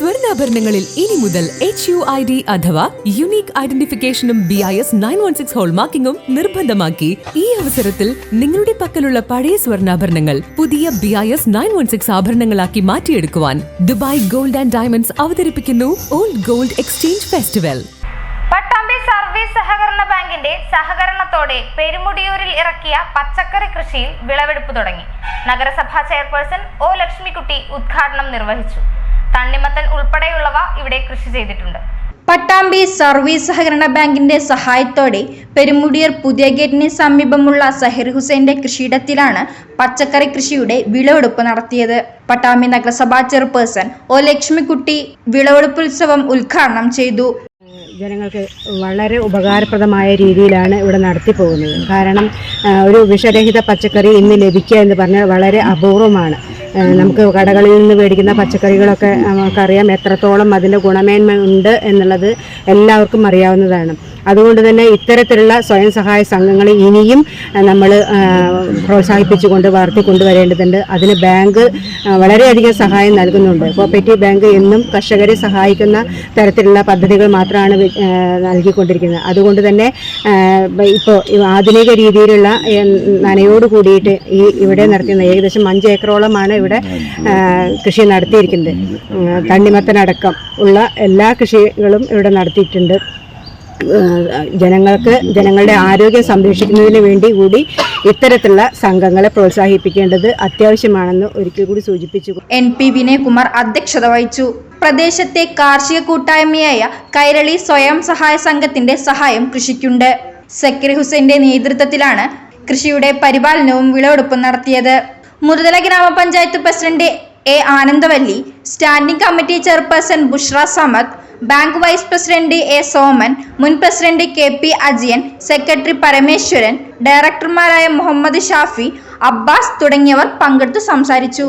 സ്വർണാഭരണങ്ങളിൽ ഇനി മുതൽ H U I D അഥവാ unique ഐഡന്റിഫിക്കേഷനും B I S nine one six ഹോൾമാർക്കിംഗും നിർബന്ധമാക്കി ഈ അവസരത്തിൽ നിങ്ങളുടെ പക്കലുള്ള പഴയ സ്വർണാഭരണങ്ങൾ പുതിയ B I S nine one six ആഭരണങ്ങളാക്കി മാറ്റിയെടുക്കുവാൻ ദുബായ് ഗോൾഡ് ആൻഡ് ഡയമണ്ട്സ് അവതരിപ്പിക്കുന്നു old gold exchange festival. Pattambi service സഹകരണ ബാങ്കിന്റെ സഹകരണത്തോടെ പെരുമുടിയൂരിൽ ഇറക്കിയ പച്ചക്കറി കൃഷിയിൽ വിളവെടുപ്പ് തുടങ്ങി. നഗരസഭാ ചെയർപേഴ്സൺ ഒ ലക്ഷ്മിക്കുട്ടി ഉദ്ഘാടനം നിർവഹിച്ചു. തണ്ണിമത്തൻ ഉൾപ്പെടെയുള്ളവ ഇവിടെ കൃഷി ചെയ്തിട്ടുണ്ട്. പട്ടാമ്പി സർവീസ് സഹകരണ ബാങ്കിന്റെ സഹായത്തോടെ പെരുമുടിയർ പുതിയ ഗേറ്റിന് സമീപമുള്ള സഹിർ ഹുസൈന്റെ കൃഷിയിടത്തിലാണ് പച്ചക്കറി കൃഷിയുടെ വിളവെടുപ്പ് നടത്തിയത്. പട്ടാമ്പി നഗരസഭാ ചെയർപേഴ്സൺ ഒ ലക്ഷ്മിക്കുട്ടി വിളവെടുപ്പ് ഉത്സവം ഉദ്ഘാടനം ചെയ്തു. ജനങ്ങൾക്ക് വളരെ ഉപകാരപ്രദമായ രീതിയിലാണ് ഇവിടെ നടത്തി പോകുന്നത്. കാരണം ഒരു വിഷരഹിത പച്ചക്കറി ഇന്ന് ലഭിക്കുക എന്ന് പറഞ്ഞാൽ വളരെ അപൂർവമാണ്. നമുക്ക് കടകളിൽ നിന്ന് മേടിക്കുന്ന പച്ചക്കറികളൊക്കെ നമുക്കറിയാം എത്രത്തോളം അതിന്റെ ഗുണമേന്മ ഉണ്ട് എന്നുള്ളത് എല്ലാവർക്കും അറിയാവുന്നതാണ്. അതുകൊണ്ട് തന്നെ ഇത്തരത്തിലുള്ള സ്വയം സഹായ സംഘങ്ങൾ ഇനിയും നമ്മൾ പ്രോത്സാഹിപ്പിച്ചുകൊണ്ട് വളർത്തിക്കൊണ്ടുവരേണ്ടതുണ്ട്. അതിന് ബാങ്ക് വളരെയധികം സഹായം നൽകുന്നുണ്ട്. കോപ്പറേറ്റീവ് ബാങ്ക് എന്നും കർഷകരെ സഹായിക്കുന്ന തരത്തിലുള്ള പദ്ധതികൾ മാത്രമാണ് നൽകിക്കൊണ്ടിരിക്കുന്നത്. അതുകൊണ്ട് തന്നെ ഇപ്പോൾ ആധുനിക രീതിയിലുള്ള നനയോട് കൂടിയിട്ട് ഈ ഇവിടെ നടത്തുന്ന ഏകദേശം അഞ്ച് ഏക്കറോളമാണ് ഇവിടെ കൃഷി നടത്തിയിരിക്കുന്നത്. തണ്ണിമത്തനടക്കം ഉള്ള എല്ലാ കൃഷികളും ഇവിടെ നടത്തിയിട്ടുണ്ട്. ജനങ്ങൾക്ക് ജനങ്ങളുടെ ആരോഗ്യം സംരക്ഷിക്കുന്നതിന് വേണ്ടി കൂടി ഇത്തരത്തിലുള്ള സംഘങ്ങളെ പ്രോത്സാഹിപ്പിക്കേണ്ടത് അത്യാവശ്യമാണെന്ന് ഒരിക്കൽ കൂടി സൂചിപ്പിച്ചു. എൻ പി വിനയകുമാർ അധ്യക്ഷത വഹിച്ചു. പ്രദേശത്തെ കാർഷിക കൂട്ടായ്മയായ കൈരളി സ്വയം സഹായ സംഘത്തിന്റെ സഹായം കൃഷിക്കുണ്ട്. സക്കീർ ഹുസൈന്റെ നേതൃത്വത്തിലാണ് കൃഷിയുടെ പരിപാലനവും വിളവെടുപ്പും നടത്തിയത്. മുതല ഗ്രാമപഞ്ചായത്ത് president A Anandavalli standing committee chairperson Bushra Samad bank vice president A Soman മുൻ president K P Ajiyan secretary Parameswaran ഡയറക്ടർമാരായ Muhammad Shafi Abbas തുടങ്ങിയവർ പങ്കെടുത്തു സംസാരിച്ചു.